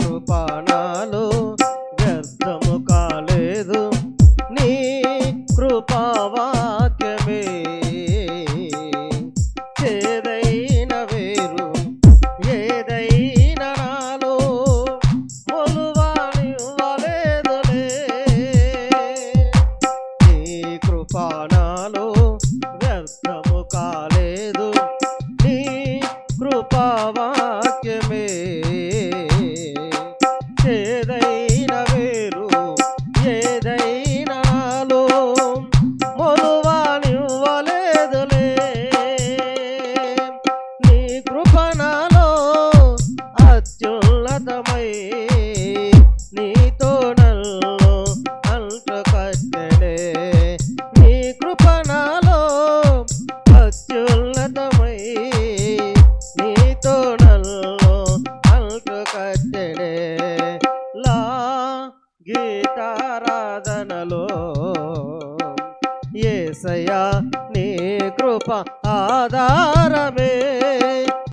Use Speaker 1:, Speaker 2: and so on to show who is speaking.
Speaker 1: కృపాణాలు వ్యర్థము కాలేదు. నీ కృపావాక్యమే ఏదైన వేరు ఏదైనా నాలో మొలువానివ్వలేదులే. నీ కృపాణాలు వ్యర్థము కాలేదు. నీ కృపావా అత్యున్నతమై నీతో నన్ను అంట కట్టడే నీ కృపణలో అత్యున్నతమై నీతో నన్ను అంట లా గీతారాధనలో ఏసయ్యా నీ కృప ఆధారమే.